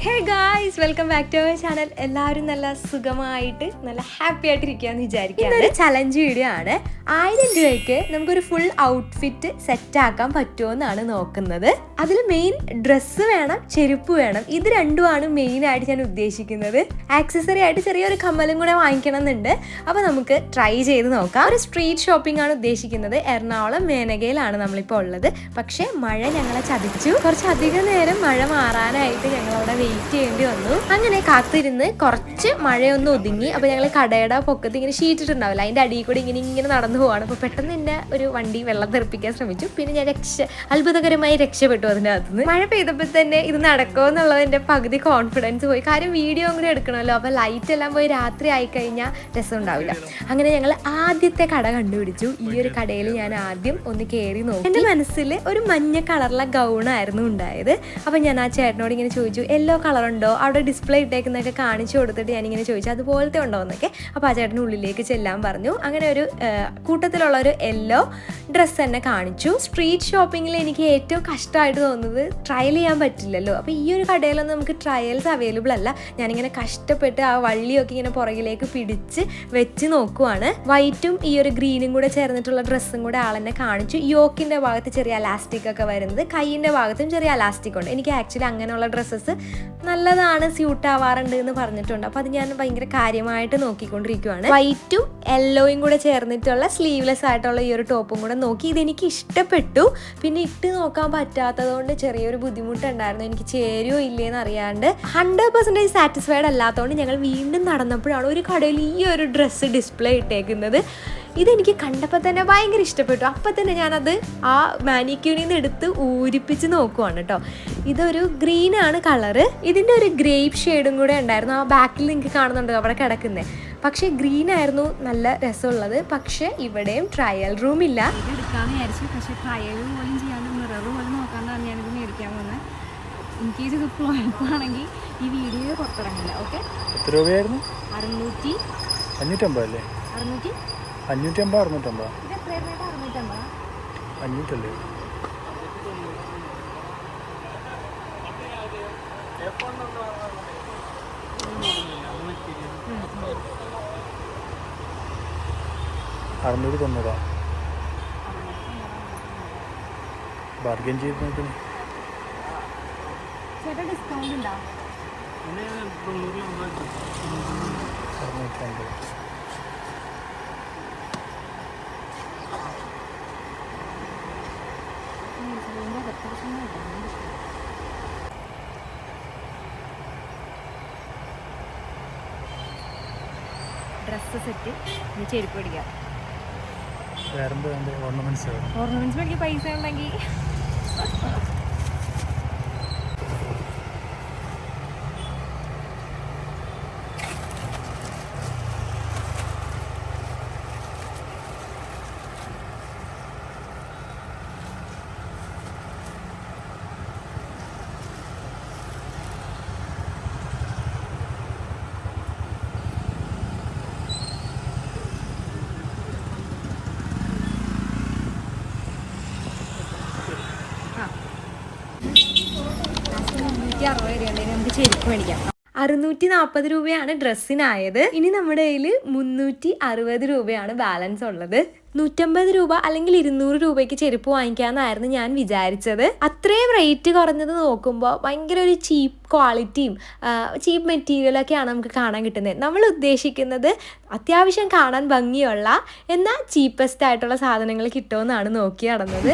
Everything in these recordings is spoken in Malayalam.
Hey guys! Guys welcome back to our channel എല്ലാവരും നല്ല സുഖമായിട്ട് നല്ല ഹാപ്പി ആയിട്ട് ഇരിക്കാന്ന് വിചാരിക്കുകയാണ് ചലഞ്ച് വീഡിയോ ആണ്. ആയിരം രൂപയ്ക്ക് നമുക്കൊരു ഫുൾ ഔട്ട്ഫിറ്റ് സെറ്റ് ആക്കാൻ പറ്റുമോ എന്നാണ് നോക്കുന്നത്. അതിൽ മെയിൻ ഡ്രസ്സ് വേണം ചെരുപ്പ് വേണം. ഇത് രണ്ടുമാണ് മെയിൻ ആയിട്ട് ഞാൻ ഉദ്ദേശിക്കുന്നത്. ആക്സസറി ആയിട്ട് ചെറിയൊരു കമ്മലും കൂടെ വാങ്ങിക്കണം എന്നുണ്ട് അപ്പോൾ നമുക്ക് ട്രൈ ചെയ്ത് നോക്കാം. ഒരു സ്ട്രീറ്റ് ഷോപ്പിംഗ് ആണ് ഉദ്ദേശിക്കുന്നത്. എറണാകുളം മേനകയിലാണ് നമ്മളിപ്പോൾ ഉള്ളത്. പക്ഷേ മഴ ഞങ്ങളെ ചതിച്ചു. കുറച്ചധികം നേരം മഴ മാറാനായിട്ട് ഞങ്ങൾ അവിടെ വെയിറ്റ് ചെയ്യേണ്ടി വന്നു. അങ്ങനെ കാത്തിരുന്ന് കുറച്ച് മഴയൊന്നും ഒതുങ്ങി. അപ്പോൾ ഞങ്ങൾ കടയുടെ പൊക്കത്ത് ഇങ്ങനെ ഷീറ്റിട്ടുണ്ടാവില്ല. അതിന്റെ അടിയിൽ കൂടി ഇങ്ങനെ ഇങ്ങനെ നടന്നു പോവാണ്. അപ്പോൾ പെട്ടെന്ന് എന്റെ ഒരു വണ്ടി വെള്ളം തെറിപ്പിക്കാൻ ശ്രമിച്ചു. പിന്നെ ഞാൻ രക്ഷ അത്ഭുതകരമായി രക്ഷപ്പെട്ടു അതിനകത്ത് നിന്ന് മഴ പെയ്തപ്പോൾ തന്നെ ഇത് നടക്കുമോ പകുതി കോൺഫിഡൻസ് പോയി. കാര്യം വീഡിയോ അങ്ങനെ എടുക്കണമല്ലോ. അപ്പോൾ ലൈറ്റ് എല്ലാം പോയി രാത്രി ആയി കഴിഞ്ഞാൽ രസം ഉണ്ടാവില്ല അങ്ങനെ ഞങ്ങൾ ആദ്യത്തെ കട കണ്ടുപിടിച്ചു. ഈ ഒരു കടയിൽ ഞാൻ ആദ്യം ഒന്ന് കയറി നോക്കി. എന്റെ മനസ്സിൽ ഒരു മഞ്ഞ കളറിലെ ഗൗണായിരുന്നു ഉണ്ടായത്. അപ്പോൾ ഞാൻ ആ ചേട്ടനോട് ഇങ്ങനെ ചോദിച്ചു യെല്ലോ കളർ ഉണ്ടോ? അവിടെ ഡിസ്പ്ലേ ഇട്ടേക്കുന്നൊക്കെ കാണിച്ചു കൊടുത്തിട്ട് ഞാനിങ്ങനെ ചോദിച്ചു അതുപോലത്തെ ഉണ്ടോ? എന്നൊക്കെ. അപ്പോൾ ആ ചേട്ടൻ ഉള്ളിലേക്ക് ചെല്ലാൻ പറഞ്ഞു. അങ്ങനെ ഒരു കൂട്ടത്തിലുള്ള ഒരു യെല്ലോ ഡ്രസ്സ് തന്നെ കാണിച്ചു. സ്ട്രീറ്റ് ഷോപ്പിങ്ങിൽ എനിക്ക് ഏറ്റവും കഷ്ടമായിട്ട് തോന്നുന്നത് ട്രയൽ ചെയ്യാൻ പറ്റില്ലല്ലോ. അപ്പോൾ ഈ ഒരു കടയിലൊന്നും നമുക്ക് ട്രയൽസ് അവൈലബിൾ അല്ല. ഞാനിങ്ങനെ കഷ്ടപ്പെട്ട് ആ വള്ളിയൊക്കെ ഇങ്ങനെ പുറകിലേക്ക് പിടിച്ച് വെച്ച് നോക്കുവാണ്. വൈറ്റും ഈ ഒരു ഗ്രീനും കൂടെ ചേർന്നിട്ടുള്ള ഡ്രസ്സും കൂടെ ആളെന്നെ കാണിച്ചു. യോക്കിന്റെ ഭാഗത്ത് ചെറിയ അലാസ്റ്റിക് ഒക്കെ വരുന്നത്. കൈയിന്റെ ഭാഗത്തും ചെറിയ അലാസ്റ്റിക് ഉണ്ട്. എനിക്ക് ആക്ച്വലി അങ്ങനെയുള്ള ഡ്രസ്സസ് നല്ലതാണ് സ്യൂട്ട് ആവാറുണ്ട് എന്ന് പറഞ്ഞിട്ടുണ്ട്. അപ്പോൾ അത് ഞാൻ ഭയങ്കര കാര്യമായിട്ട് നോക്കിക്കൊണ്ടിരിക്കുവാണ്. വൈറ്റും യെല്ലോയും കൂടെ ചേർന്നിട്ടുള്ള സ്ലീവ്ലെസ് ആയിട്ടുള്ള ഈ ഒരു ടോപ്പും കൂടെ നോക്കി. ഇതെനിക്ക് ഇഷ്ടപ്പെട്ടു. പിന്നെ ഇട്ട് നോക്കാൻ പറ്റാത്തതുകൊണ്ട് ചെറിയൊരു ബുദ്ധിമുട്ടുണ്ടായിരുന്നു. എനിക്ക് ചേരുവോ ഇല്ലേന്ന് അറിയാണ്ട്. ഹൺഡ്രഡ് പെർസെന്റേജ് സാറ്റിസ്ഫൈഡ് അല്ലാത്തതുകൊണ്ട് ഞങ്ങൾ വീണ്ടും നടന്നപ്പോഴാണ് ഒരു കടയിൽ ഈ ഒരു ഡ്രസ്സ് ഡിസ്പ്ലേ ഇട്ടേക്കുന്നത്. ഇതെനിക്ക് കണ്ടപ്പോൾ തന്നെ ഭയങ്കര ഇഷ്ടപ്പെട്ടു. അപ്പം തന്നെ ഞാനത് ആ മാനിക്യൂണിൽ നിന്ന് എടുത്ത് ഊരിപ്പിച്ച് നോക്കുവാണ് കേട്ടോ ഇതൊരു ഗ്രീനാണ് ആണ് കളറ്. ഇതിന്റെ ഒരു ഗ്രേപ്പ് ഷെയ്ഡും കൂടെ ഉണ്ടായിരുന്നു. ആ ബാക്കിൽ നിങ്ങൾക്ക് കാണുന്നുണ്ട് അവിടെ കിടക്കുന്നത് പക്ഷേ ഗ്രീൻ ആയിരുന്നു നല്ല രസമുള്ളത്. പക്ഷേ ഇവിടെയും ട്രയൽ റൂം ഇല്ല. ഇത് എടുക്കാമെന്ന് വിചാരിച്ചു. പക്ഷേ ട്രയൽ പോലും ചെയ്യാണ്ട് മിറർ പോലും നോക്കാണ്ടാണ് ഞാനിത് മേടിക്കാൻ പോകുന്നത് എനിക്ക് ഇത് ഫ്ലോപ്പാണെങ്കിൽ ഈ വീഡിയോ പുറത്തിറങ്ങില്ല. ഓക്കെ? എത്ര രൂപയായിരുന്നു? അറുന്നൂറ്റി അഞ്ഞൂറ്റമ്പത് അല്ലേ അറുന്നൂറ്റി അഞ്ഞൂറ്റമ്പത് അമ്പത് അറുന്നൂറ്റമ്പത് അഞ്ഞൂറ്റല്ലേ? അറുന്നൂറ് തൊണ്ണൂറാ ബാർഗൻ ചെയ്ത് നോക്കുന്നു ചേട്ടാ ഡിസ്കൗണ്ട് ഉണ്ടോ അറുന്നൂറ്റമ്പത് ഡ്രസ്സ് സെറ്റ് ചെരുപ്പ് വേണ്ടേ ഓർണമെന്റ്സ് മേടിക്കാൻ പൈസ ഉണ്ടെങ്കിൽ അറുപത് രൂപ ഉണ്ടെങ്കിൽ നമുക്ക് ചെരുപ്പ് മേടിക്കാം. അറുന്നൂറ്റി നാൽപ്പത് രൂപയാണ് ഡ്രസ്സിനായത്. ഇനി നമ്മുടെ കയ്യിൽ മുന്നൂറ്റി അറുപത് രൂപയാണ് ബാലൻസ് ഉള്ളത്. നൂറ്റമ്പത് രൂപ അല്ലെങ്കിൽ ഇരുന്നൂറ് രൂപയ്ക്ക് ചെരുപ്പ് വാങ്ങിക്കാമെന്നായിരുന്നു ഞാൻ വിചാരിച്ചത്. അത്രയും റേറ്റ് കുറഞ്ഞത് നോക്കുമ്പോൾ ഭയങ്കര ഒരു ചീപ്പ് ക്വാളിറ്റിയും ചീപ്പ് മെറ്റീരിയലൊക്കെയാണ് നമുക്ക് കാണാൻ കിട്ടുന്നത്. നമ്മൾ ഉദ്ദേശിക്കുന്നത് അത്യാവശ്യം കാണാൻ ഭംഗിയുള്ള എന്നാൽ ചീപ്പസ്റ്റ് ആയിട്ടുള്ള സാധനങ്ങൾ കിട്ടുമെന്നാണ് നോക്കി നടന്നത്.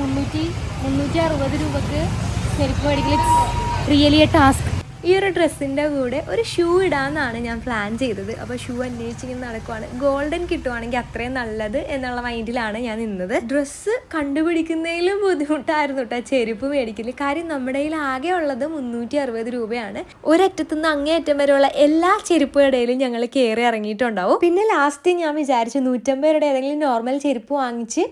മുന്നൂറ്റി മുന്നൂറ്റി അറുപത് രൂപക്ക് ചെരുപ്പ് മേടിക്കൽ റിയലി എ ടാസ്ക് ഈ ഒരു ഡ്രസ്സിന്റെ കൂടെ ഒരു ഷൂ ഇടാമെന്നാണ് ഞാൻ പ്ലാൻ ചെയ്തത്. അപ്പോൾ ഷൂ അന്വേഷിച്ചിങ്ങനെ നടക്കുവാണ്. ഗോൾഡൻ കിട്ടുവാണെങ്കിൽ അത്രയും നല്ലത് എന്നുള്ള മൈൻഡിലാണ് ഞാൻ നിന്നത്. ഡ്രസ്സ് കണ്ടുപിടിക്കുന്നതിലും ബുദ്ധിമുട്ടായിരുന്നു കേട്ടോ ചെരുപ്പ് മേടിക്കുന്നത് കാര്യം നമ്മുടെ കയ്യിൽ ആകെ ഉള്ളത് മുന്നൂറ്റി അറുപത് രൂപയാണ്. ഒരറ്റത്തു നിന്ന് അങ്ങേയറ്റം വരെയുള്ള എല്ലാ ചെരുപ്പ് ഞങ്ങൾ കയറി ഇറങ്ങിയിട്ടുണ്ടാവും. പിന്നെ ലാസ്റ്റ് ഞാൻ വിചാരിച്ചു നൂറ്റമ്പത് രൂപയുടെ ഏതെങ്കിലും നോർമൽ ചെരുപ്പ് വാങ്ങിച്ച്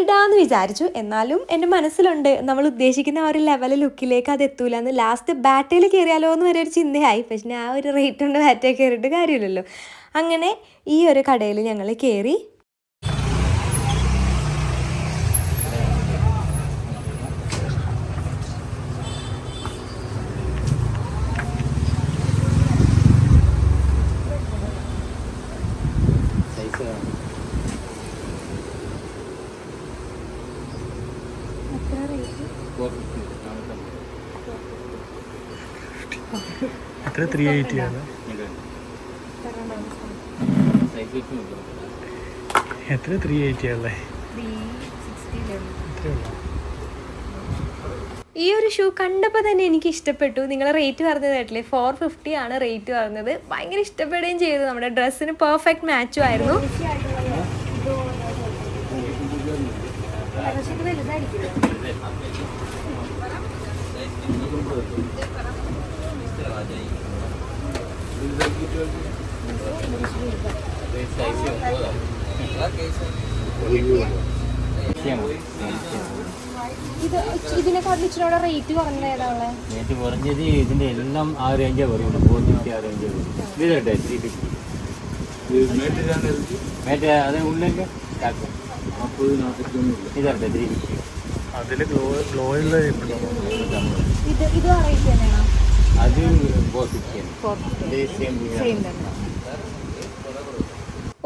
ഇടാമെന്ന് വിചാരിച്ചു. എന്നാലും എന്റെ മനസ്സിലുണ്ട്. നമ്മൾ ഉദ്ദേശിക്കുന്ന ആ ഒരു ലെവൽ ലുക്കിലേക്ക് അത് എത്തൂലെന്ന് ലാസ്റ്റ് ബാറ്റയിൽ പോയാലോ എന്ന് വരെ ഒരു ചിന്തയായി. പക്ഷേ ആ ഒരു റേറ്റ് കൊണ്ട് മാറ്റേ കയറിയിട്ട് കാര്യമില്ലല്ലോ. അങ്ങനെ ഈ ഒരു കടയിൽ ഞങ്ങൾ കയറി. Thank you. എത്ര ത്രീ എയ്റ്റി ആണ്. എത്ര ത്രീ എയ്റ്റി ഉള്ളൂ? ഈ ഒരു ഷൂ കണ്ടപ്പോൾ തന്നെ എനിക്ക് ഇഷ്ടപ്പെട്ടു. നിങ്ങൾ റേറ്റ് പറഞ്ഞത് കേട്ടില്ലേ? ഫോർ ഫിഫ്റ്റി ആണ് റേറ്റ് പറഞ്ഞത്. ഭയങ്കര ഇഷ്ടപ്പെടുകയും ചെയ്തു. നമ്മുടെ ഡ്രസ്സിന് പെർഫെക്റ്റ് മാച്ചും ആയിരുന്നു. വലുതായിരിക്കും ഇതിനെക്കാട്ടിൽ ഇച്ചിരി റേറ്റ് കുറഞ്ഞത് റേറ്റ് കുറഞ്ഞത് ഇതിന്റെ എല്ലാം ആ റേഞ്ചേ പറയുള്ളൂ. ഫോർ ഫിഫ്റ്റി ആ റേഞ്ചേ ഇതട്ടെ ത്രീ ഫിഫ്റ്റി മേറ്റ് അത് ഉള്ളിലേക്ക് ഇതട്ടെ ത്രീ ഫിഫ്റ്റി അതിൽ ഗ്ലോ ഗ്ലോയുള്ള ഇത് ഇത് ആ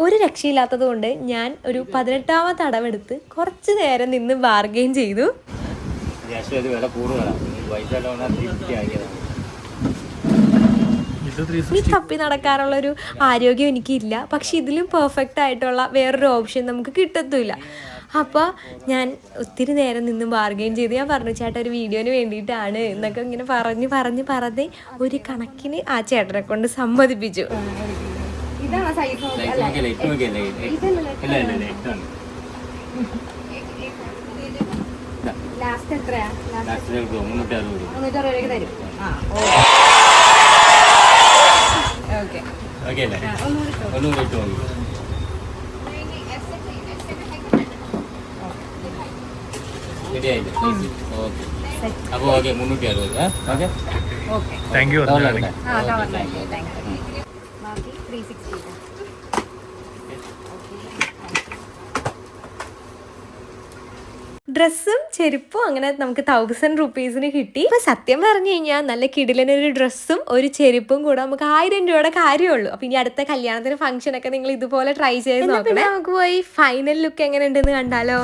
ഒരു രക്ഷയില്ലാത്തത് കൊണ്ട് ഞാൻ ഒരു പതിനെട്ടാമത്തെ അടവെടുത്ത് കുറച്ചു നേരം നിന്ന് ബാർഗെയിൻ ചെയ്തു. ഈ തപ്പി നടക്കാനുള്ള ഒരു ആരോഗ്യം എനിക്കില്ല. പക്ഷെ ഇതിലും പെർഫെക്റ്റ് ആയിട്ടുള്ള വേറൊരു ഓപ്ഷൻ നമുക്ക് കിട്ടത്തുമില്ല. അപ്പോൾ ഞാൻ ഒത്തിരി നേരം നിന്ന് ബാർഗെയിൻ ചെയ്ത് ഞാൻ പറഞ്ഞു ചേട്ടാ ഒരു വീഡിയോന് വേണ്ടിയിട്ടാണ് എന്നൊക്കെ ഇങ്ങനെ പറഞ്ഞ് പറഞ്ഞ് പറഞ്ഞ് ഒരു കണക്കിന് ആ ചേട്ടനെ കൊണ്ട് സമ്മതിപ്പിച്ചു. ഇതാണ് സൈസ് ലാസ്റ്റ് എത്രയാ? ലാസ്റ്റ് മുന്നൂറ്റി അറുപത് മുന്നൂറ്റി അറുപത് തരും. ആ ഓക്കെ. ഓക്കെ അല്ലേ ഒന്നുകൂടി ഇട്ടോ. ഓക്കെ. അപ്പോൾ ഓക്കെ മുന്നൂറ്റി അറുപത് ഓക്കെ? താങ്ക് യു ഡ്രസ്സും ചെരുപ്പും അങ്ങനെ നമുക്ക് തൗസൻഡ് റുപ്പീസിന് കിട്ടി. അപ്പൊ സത്യം പറഞ്ഞു കഴിഞ്ഞാൽ നല്ല കിടിലനൊരു ഡ്രസ്സും ഒരു ചെരുപ്പും കൂടെ നമുക്ക് ആയിരം രൂപയുടെ കാര്യമുള്ളൂ. അപ്പൊ ഇനി അടുത്ത കല്യാണത്തിന് ഫംഗ്ഷൻ ഒക്കെ നിങ്ങൾ ഇതുപോലെ ട്രൈ ചെയ്ത് നോക്കണം. നമുക്ക് പോയി ഫൈനൽ ലുക്ക് എങ്ങനെ ഉണ്ടെന്ന് കണ്ടാലോ?